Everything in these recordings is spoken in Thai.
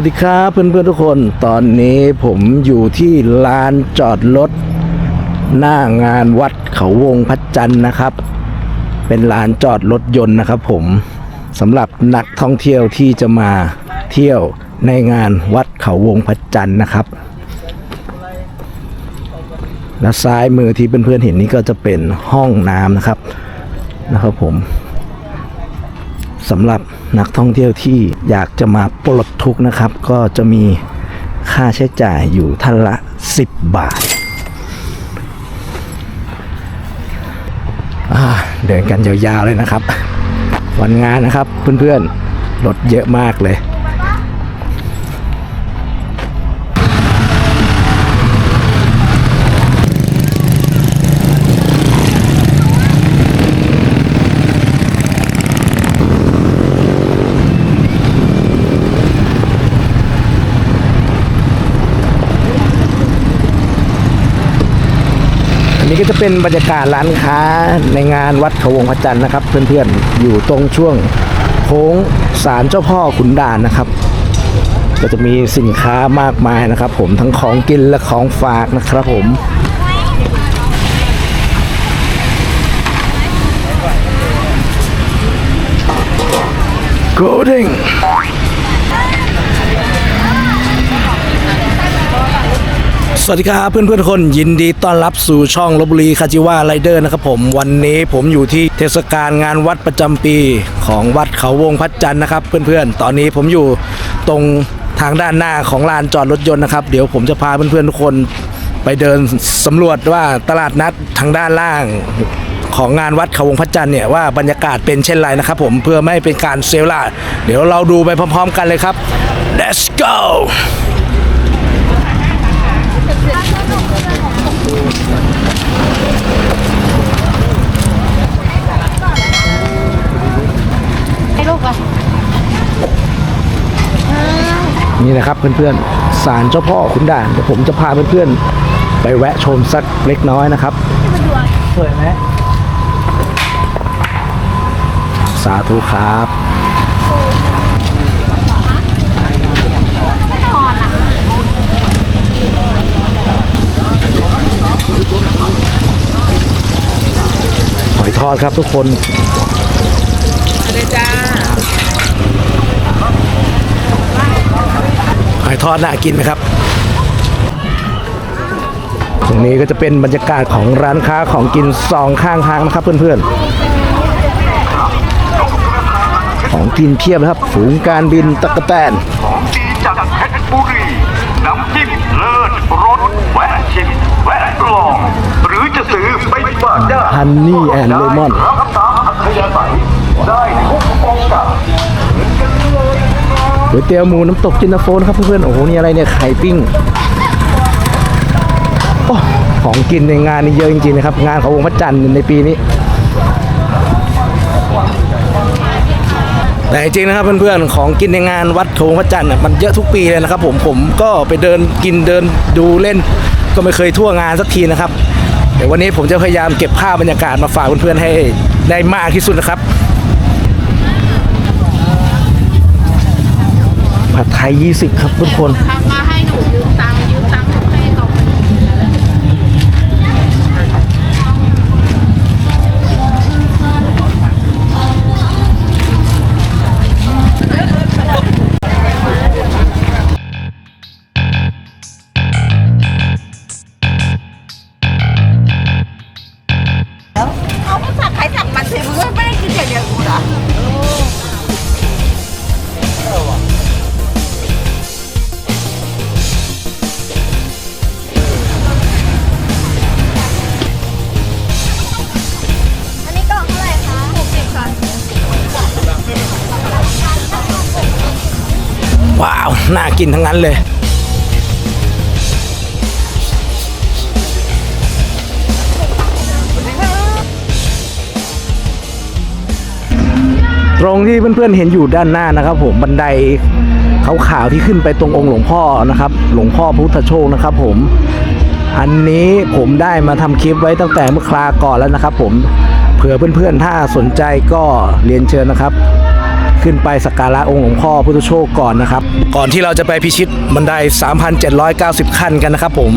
วัสดีครับเพื่อนๆทุกคน ตอนนี้ผมอยู่ที่ลานจอดรถหน้างานวัดเขาวงพระจันทร์นะครับ เป็นลานจอดรถยนต์นะครับ ผมสำหรับนักท่องเที่ยวที่จะมาเที่ยวในงานวัดเขาวงพระจันทร์นะครับ และซ้ายมือที่เพื่อนๆเห็นนี้ก็จะเป็นห้องน้ำนะครับนะครับผม สำหรับนักท่องเที่ยวที่อยากจะมาปลดทุกข์นะครับ ก็จะมีค่าใช้จ่ายอยู่ท่านละ 10 บาทาเดินกันยาวๆเลยนะครับ วันงานนะครับเพื่อนๆรถเยอะมากเลย ก็จะเป็นบรรยากาศร้านค้าในงานวัดเขาวงพระจันทร์นะครับ เพื่อนๆอยู่ตรงช่วงโค้งศาลเจ้าพ่อขุนด่านนะครับ ก็จะมีสินค้ามากมายนะครับ ผมทั้งของกินและของฝากนะครับผม Golden สวัสดีครับเพื่อนเพื่อนคนยินดีต้อนรับสู่ช่องลบบุรีคาจิว่าไรเดอร์นะครับผมวันนี้ผมอยู่ที่เทศกาลงานวัดประจำปีของวัดเขาวงพัดจันทร์นะครับ เพื่อนๆ ตอนนี้ผมอยู่ตรงทางด้านหน้าของลานจอดรถยนต์นะครับ เดี๋ยวผมจะพาเพื่อนๆทุกคนไปเดินสำรวจว่าตลาดนัดทางด้านล่างของงานวัดเขาวงพระจันทร์เนี่ยว่าบรรยากาศเป็นเช่นไรนะครับผมเพื่อไม่เป็นการเซลล่าเดี๋ยวเราดูไปพร้อม ๆ กันเลยครับ let's go ให้ลูกอะ นี่นะครับเพื่อนๆศาลเจ้าพ่อขุนด่านเดี๋ยวผมจะพาเพื่อนๆไปแวะชมสักเล็กน้อยนะครับสวยไหมสาธุครับหอยทอดครับทุกคน หอยทอดน่ากินไหมครับ ตรงนี้ก็จะเป็นบรรยากาศของร้านค้าของกินสองข้างทางนะครับ เพื่อนๆ ของกินเพียบเลยครับ ฝูงการบินตะกะแตน ของดีจากเพชรบุรีน้ำจิ้มเลิศรสแวะชิมแวะลอง หรือจะซื้อไปฝากญาติ Honey and Lemon รับตามอัธยาศัยได้ วยเตี๋ยวหมูน้ำตกจินตาโฟนะครับเพื่อนๆ โอ้โห นี่อะไรเนี่ย ไข่ปิ้งโอ้ของกินในงานนี่เยอะจริงๆนะครับ งานของวงพระจันทร์ในปีนี้ แต่จริงๆนะครับเพื่อนๆ ของกินในงานวัดโถงพระจันทร์น่ะมันเยอะทุกปีเลยนะครับผม ผมก็ไปเดินกินเดินดูเล่น ก็ไม่เคยทั่วงานสักทีนะครับเดี๋ยววันนี้ผมจะพยายามเก็บภาพบรรยากาศมาฝากเพื่อนๆให้ได้มากที่สุดนะครับ ผัดไทย 20 ครับทุกคน น่ากินทั้งนั้นเลย ตรงที่เพื่อนๆเห็นอยู่ด้านหน้านะครับ ผมบันไดขาวๆที่ขึ้นไปตรงองค์หลวงพ่อนะครับ หลวงพ่อพุทธโชคนะครับ ผมอันนี้ผมได้มาทำคลิปไว้ตั้งแต่เมื่อคราก่อนแล้วนะครับ ผมเผื่อเพื่อนๆถ้าสนใจก็เรียนเชิญนะครับ ขึ้นไปสักการะองค์หลวงพ่อพุทธโชคก่อนนะครับ ก่อนที่เราจะไปพิชิตบันได 3,790 ขั้นกันนะครับผม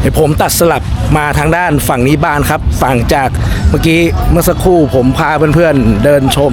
เดี๋ยวผมตัดสลับมาทางด้านฝั่งนี้บ้านครับ ฝั่งจากเมื่อกี้เมื่อสักครู่ผมพาเพื่อนๆเดินชม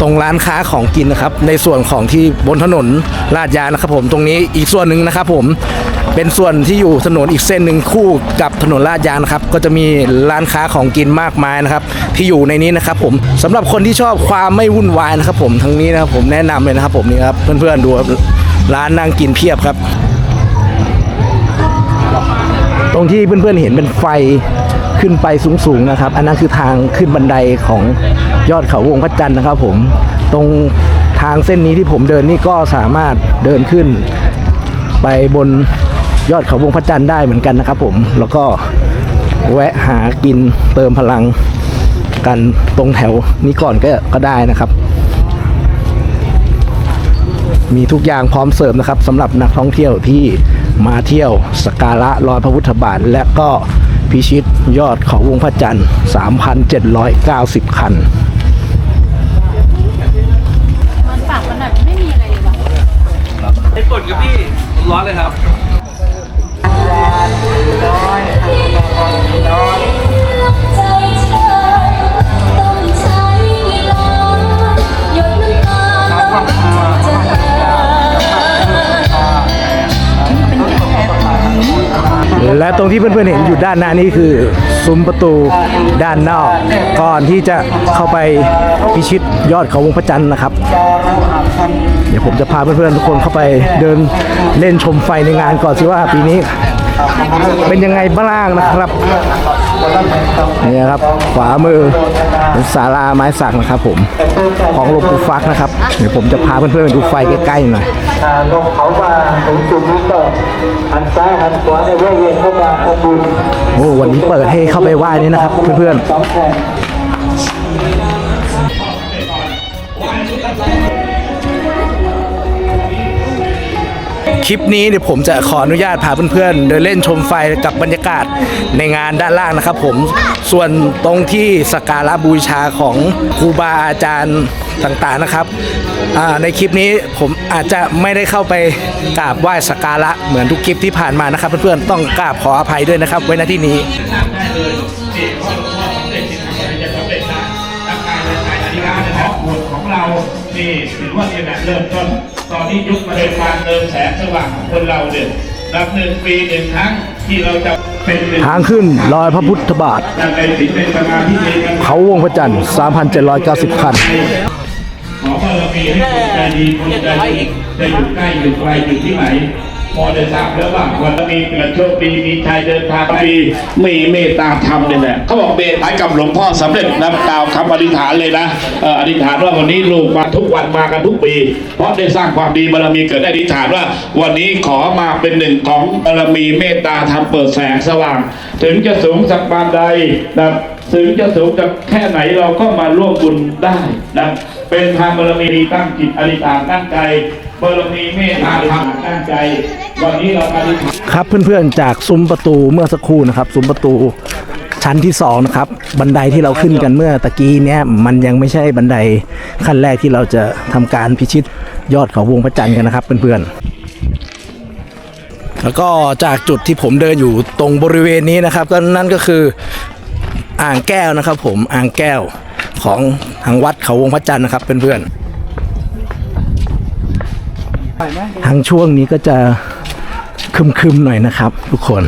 ตรงร้านค้าของกินนะครับ ในส่วนของที่บนถนนลาดยางนะครับ ผมตรงนี้อีกส่วนหนึ่งนะครับ ผมเป็นส่วนที่อยู่ถนนอีกเส้นหนึ่งคู่กับถนนลาดยางนะครับ ก็จะมีร้านค้าของกินมากมายนะครับ ที่อยู่ในนี้นะครับผมสำหรับคนที่ชอบความไม่วุ่นวายนะครับ ผมทั้งนี้นะครับผมแนะนำเลยนะครับ ผมนี่ครับเพื่อนๆดูร้านนั่งกินเพียบครับ ตรงที่เพื่อนๆเห็นเป็นไฟขึ้นไปสูงๆนะครับ อันนั้นคือทางขึ้นบันไดของยอดเขาวงพระจันทร์นะครับผมตรงทางเส้นนี้ที่ผมเดินนี่ก็สามารถเดินขึ้น ไปบนยอดเขาวงพระจันทร์ได้เหมือนกันนะครับผมแล้วก็แวะหากินเติมพลังกันตรงแถวนี้ก่อนก็ก็ได้นะครับ มีทุกอย่างพร้อมเสริมนะครับสำหรับนักท่องเที่ยวที่ มาเที่ยวสการะรอยพระพุทธบาท และก็พิชิตยอดเขาวงพระจันทร์ 3,790 คันมัน อยู่ด้านหน้านี้คือซุ้มประตูด้านนอก ก่อนที่จะเข้าไปพิชิตยอดเขาวงพระจันทร์นะครับ เดี๋ยวผมจะพาเพื่อนๆทุกคนเข้าไปเดินเล่นชมไฟในงานก่อนสิว่าปีนี้ เป็นยังไงบ้างนะครับ นี่ครับ ขวามือเป็นศาลาไม้สักนะครับ ผมของหลวงปู่ฟักนะครับเดี๋ยวผมจะพาเพื่อนๆไปดูไฟใกล้ๆหน่อยอ่าลงเขามาถึงจุดนี้ก่อนหันซ้ายหันขวาในแวเวียนเข้ามาทำบุญโอ้วันนี้เปิดให้เข้าไปไหว้นี่นะครับ เพื่อนสองแผ่นๆ คลิปนี้เดี๋ยวผมจะขออนุญาตพาเพื่อนๆเดินเล่นชมไฟกับบรรยากาศในงานด้านล่างนะครับผมส่วนตรงที่สักการะบูชาของครูบาอาจารย์ต่างๆนะครับอ่าในคลิปนี้ผมอาจจะไม่ได้เข้าไปกราบไหว้สักการะเหมือนทุกคลิปที่ผ่านมานะครับ เพื่อนๆต้องกราบขออภัยด้วยนะครับ ไว้ณที่นี้บทของเรานี่ถือว่าเป็นแบบเริ่มต้น อนนี้ยุคมาเป็นการเติมแสงสว่างของคนเราเนี่ยนับหนึ่งปีหนึ่งครั้งที่เราจะเป็นหนึ่งทางขึ้นรอยพระพุทธบาทในศีลเป็นสมาธิในการเขาวงพระจันทร์3,790 คัน ขอบารมีให้คนใจดีคนใจดีจะอยู่ใกล้อยู่ไกลอยู่ที่ไหน พอได้ทราบแล้วว่าวันนี้เกิดโชคดีมีชัยเดินทางดีมีเมตตาธรรมเนี่ยแหละเขาบอกเมตตากับหลวงพ่อสำเร็จนะกล่าวคำอธิษฐานเลยนะเอ่ออธิษฐานว่าวันนี้ลูกมาทุกวันมากันทุกปี เพราะได้สร้างความดีบารมีเกิดได้อธิษฐานว่า วันนี้ขอมาเป็นหนึ่งของบารมีเมตตาธรรมเปิดแสงสว่าง ถึงจะสูงสักปานใดนะถึงจะสูงจากแค่ไหนเราก็มาร่วมบุญได้นะเป็นทางบารมีตั้งจิตอธิษฐานตั้งใจ บารมีเมตตาธรรมตั้งใจ วันนี้เราอธิษฐานครับเพื่อนๆจากซุ้มประตูเมื่อสักครู่นะครับซุ้มประตูชั้นที่สองนะครับบันไดที่เราขึ้นกันเมื่อตะกี้เนี้ยมันยังไม่ใช่บันไดขั้นแรกที่เราจะทำการพิชิตยอดเขาวงพระจันทร์กันนะครับเพื่อนๆแล้วก็จากจุดที่ผมเดินอยู่ตรงบริเวณนี้นะครับ ก็นั่นก็คืออ่างแก้วนะครับ ผมอ่างแก้วของทางวัดเขาวงพระจันทร์นะครับเพื่อนๆ ทางช่วงนี้ก็จะคึมๆหน่อยนะครับ ทุกคน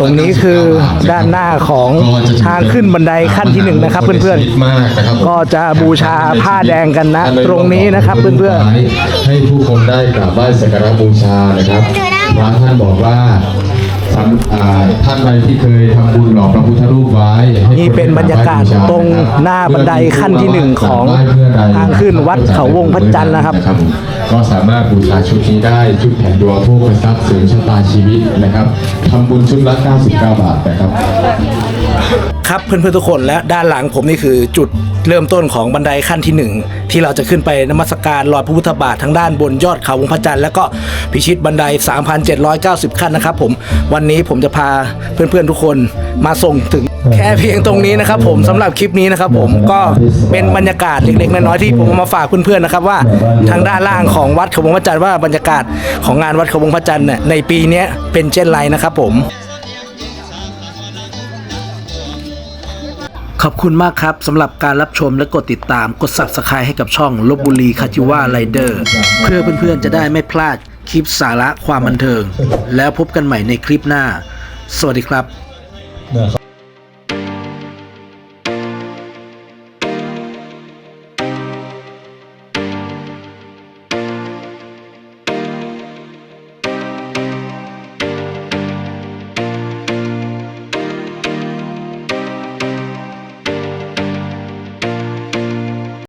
ตรงนี้คือด้านหน้าของทางขึ้นบันไดขั้นที่หนึ่งนะครับ เพื่อนๆมากนะครับผมก็จะบูชาผ้าแดงกันนะ ตรงนี้นะครับเพื่อนๆให้ผู้คนได้กราบไหว้สักการะบูชานะครับพระท่านบอกว่า สำอ่าท่านใดที่เคยทำบุญหล่อพระพุทธรูปไว้ให้นี่เป็นบรรยากาศตรงหน้าบันไดขั้นที่หนึ่งของทางขึ้นวัดเขาวงพระจันทร์นะครับผมก็สามารถบูชาชุดนี้ได้ชุดแผ่นดวงโชคทรัพย์เสริมชะตาชีวิตนะครับทำบุญชุดละ 99 บาทนะครับๆ ครับเพื่อนๆทุกคนและด้านหลังผมนี่คือจุดเริ่มต้นของบันไดขั้นที่หนึ่งที่เราจะขึ้นไปนมัสการลอยพระพุทธบาททั้งด้านบนยอดเขาวงพระจันทร์แล้วก็พิชิตบันได 3,790 ขั้นนะครับผมวันนี้ผมจะพาเพื่อนๆทุกคนมาส่งถึงแค่เพียงตรงนี้นะครับผมสำหรับคลิปนี้นะครับผมก็เป็นบรรยากาศเล็กๆน้อยๆที่ผมเอามาฝากเพื่อนๆนะครับว่าทางด้านล่างของวัดเขาวงพระจันทร์ว่าบรรยากาศของงานวัดเขาวงพระจันทร์เนี่ยในปีเนี้ยเป็นเช่นไรนะครับผม ขอบคุณมากครับสำหรับการรับชมและกดติดตามกด Subscribe ให้กับช่องลบบุรีคาจิว่าไรเดอร์เพื่อเพื่อนๆจะได้ไม่พลาดคลิปสาระความบันเทิง แล้วพบกันใหม่ในคลิปหน้า สวัสดีครับ